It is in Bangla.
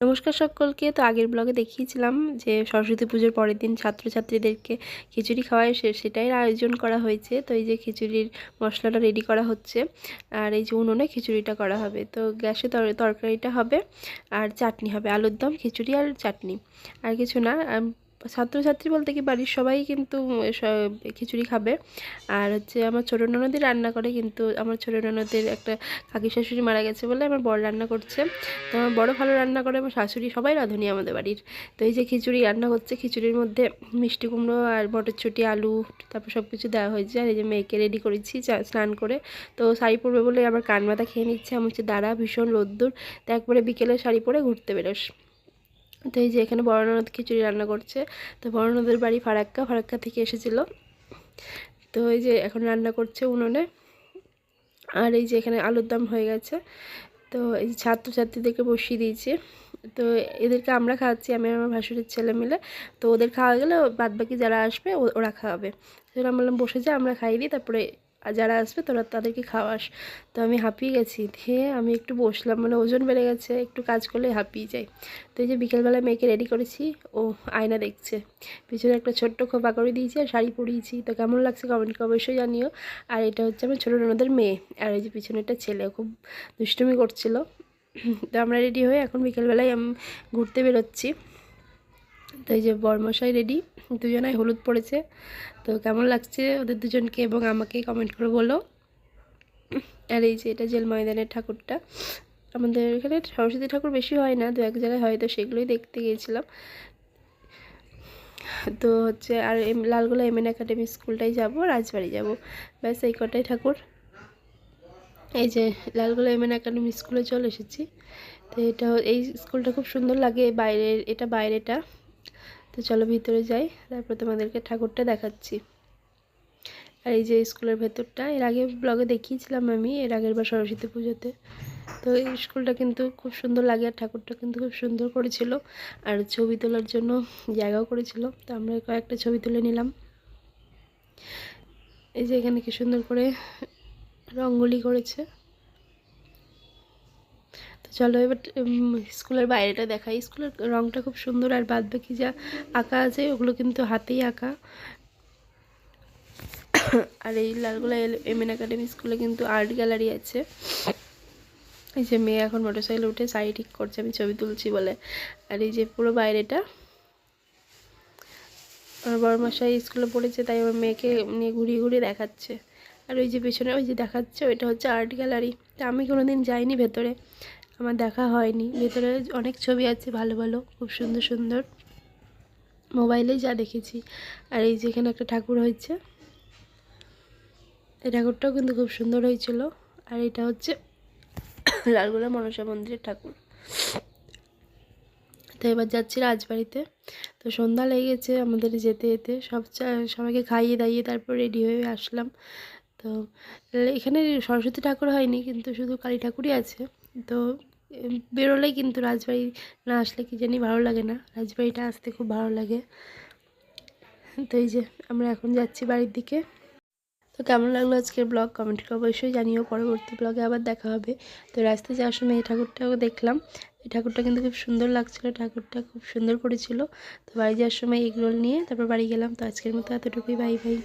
নমস্কার সকলকে। তো আগের ব্লগে দেখিয়েছিলাম যে সরস্বতী পুজোর পরের দিন ছাত্রছাত্রীদেরকে খিচুড়ি খাওয়ায় সে সেটাই আয়োজন করা হয়েছে। তো এই যে খিচুড়ির মশলাটা রেডি করা হচ্ছে, আর এই যে উনুনে খিচুড়িটা করা হবে। তো গ্যাসে তর- তরকারিটা হবে, আর চাটনি হবে, আলুর দম, খিচুড়ি আর চাটনি। আর কিছু না ছাত্রছাত্রী বলতে কি বাড়ির সবাই কিন্তু খিচুড়ি খাবে। আর হচ্ছে আমার ছোটো ননদি রান্না করে, কিন্তু আমার ছোটো ননদের একটা কাকি শাশুড়ি মারা গেছে বলে আমার বড় রান্না করছে। তো আমার বড় ভালো রান্না করে, আমার শাশুড়ি সবাই রাঁধুনি আমাদের বাড়ির। তো এই যে খিচুড়ি রান্না করছে খিচুড়ির মধ্যে মিষ্টি কুমড়ো আর মটরশুঁটি, আলু, তারপর সব কিছু দেওয়া হয়েছে। আর এই যে মেয়েকে রেডি করেছি স্নান করে। তো শাড়ি পরবে বলে আমার কান মাথা খেয়ে নিচ্ছে। আমার হচ্ছে দাঁড়া, ভীষণ রোদ্দুর। তো একবারে বিকেলে শাড়ি পরে ঘুরতে বেরোস। তো এই যে এখানে বড় ননদ খিচুড়ি রান্না করছে। তো বড় ননদের বাড়ি ফারাক্কা ফারাক্কা থেকে এসেছিল। তো এই যে এখন রান্না করছে উনুনে। আর এই যে এখানে আলুর দম হয়ে গেছে। তো এই যে ছাত্রছাত্রীদেরকে বসিয়ে দিয়েছি। তো এদেরকে আমরা খাওয়াচ্ছি, আমি আমার ভাসুরের ছেলে মিলে। তো ওদের খাওয়া গেলে বাদ বাকি যারা আসবে ওরা খাওয়াবে। সেজন্য আমি বললাম, বসে যা, আমরা খাইয়ে দিই, তারপরে আর যারা আসবে তোরা তাদেরকে খাওয়াস। তো আমি হাঁপিয়ে গেছি দিয়ে আমি একটু বসলাম মানে ওজন বেড়ে গেছে, একটু কাজ করলে হাঁপিয়ে যাই। তো এই যে বিকেলবেলা মেয়েকে রেডি করেছি, ও আয়না দেখছে। পিছনে একটা ছোট্ট খোপা করে দিয়েছি আর শাড়ি পরিয়েছি। তো কেমন লাগছে কমেন্ট করে অবশ্যই জানিও। আর এটা হচ্ছে আমার ছোটো ননদের মেয়ে, আর এই যে পিছনে একটা ছেলে, খুব দুষ্টুমি করছিল। তো আমরা রেডি হয়ে এখন বিকেলবেলায় আমি ঘুরতে বেরোচ্ছি। তো এই যে বরমশাই রেডি দুজনাই হলুদ পড়েছে। তো কেমন লাগছে ওদের দুজনকে এবং আমাকে কমেন্ট করে বলো। আর এই যে এটা জেল ময়দানের ঠাকুরটা। আমাদের এখানে সরস্বতী ঠাকুর বেশি হয় না দু এক জায়গায় হয়, তো সেগুলোই দেখতে গিয়েছিলাম। তো হচ্ছে R M, Lalgola MN academy স্কুলটাই যাব, রাজবাড়ি যাব। ব্যাস, এই কটাই ঠাকুর। এই যে লালগোলা এমএন একাডেমি স্কুলে চলে এসেছি। তো এটা, এই স্কুলটা খুব সুন্দর লাগে, বাইরের, এটা বাইরেটা। তো চলো ভিতরে যাই, তারপর তোমাদেরকে ঠাকুরটা দেখাচ্ছি। আর এই যে স্কুলের ভেতরটা, এর আগে ব্লগে দেখিয়েছিলাম আমি, এর আগের বার সরস্বতী পুজোতে। তো এই স্কুলটা কিন্তু খুব সুন্দর লাগে, আর ঠাকুরটা কিন্তু খুব সুন্দর করেছিল। আর ছবি তোলার জন্য জায়গাও করেছিল, তো আমরা কয়েকটা ছবি তুলে নিলাম। এই যে এখানে কি সুন্দর করে রঙ্গোলি করেছে। চলো এবার স্কুলের বাইরেটা দেখাই। স্কুলের রংটা খুব সুন্দর আর বাদ বাকি যা আঁকা আছে, ওগুলো কিন্তু হাতেই আঁকা। আর এই লালগোলা এম এন একাডেমি স্কুলে কিন্তু আর্ট গ্যালারি আছে। এই যে মেয়ে এখন মোটরসাইকেলে উঠে শাড়ি ঠিক করছে, আমি ছবি তুলছি বলে। আর এই যে পুরো বাইরেটা। আমার বড় মশাই স্কুলে পড়েছে, তাই আমার মেয়েকে নিয়ে ঘুরিয়ে ঘুরিয়ে দেখাচ্ছে। আর ওই যে পেছনে, ওই যে দেখাচ্ছে, ওইটা হচ্ছে আর্ট গ্যালারি। তা আমি কোনো দিন যাইনি ভেতরে। আমার দেখা হয়নি। ভেতরে অনেক ছবি আছে, ভালো ভালো, খুব সুন্দর সুন্দর। মোবাইলেই যা দেখেছি। আর এই যেখানে একটা ঠাকুর হয়েছে। এই ঠাকুরটাও কিন্তু খুব সুন্দর হয়েছিল। আর এটা হচ্ছে লালগোলা মনসা মন্দিরের ঠাকুর। তো এবার যাচ্ছি রাজবাড়িতে। তো সন্ধ্যা লেগে গেছে আমাদের যেতে যেতে। সব সবাইকে খাইয়ে দাইয়ে তারপর রেডি হয়ে আসলাম। তো এখানে সরস্বতী ঠাকুর হয়নি, কিন্তু শুধু কালী ঠাকুরই আছে। তো উম, বেরোলেই কিন্তু রাজবাড়ি না আসলে কি জানি ভালো লাগে না। রাজবাড়িটা আসতে খুব ভালো লাগে। তো এই যে আমরা এখন যাচ্ছি বাড়ির দিকে। তো কেমন লাগল আজকের ব্লগ? কমেন্ট করে অবশ্যই জানিও। পরবর্তী ব্লগে আবার দেখা হবে। তো রাস্তায় যাওয়ার সময় এই ঠাকুরটাও দেখলাম। এই ঠাকুরটা কিন্তু খুব সুন্দর লাগছিল। ঠাকুরটা খুব সুন্দর করেছিল। তো বাড়ি যাওয়ার সময় এগরোল নিয়ে তারপর বাড়ি গেলাম। তো আজকের মতো এতটুকুই। Bye bye.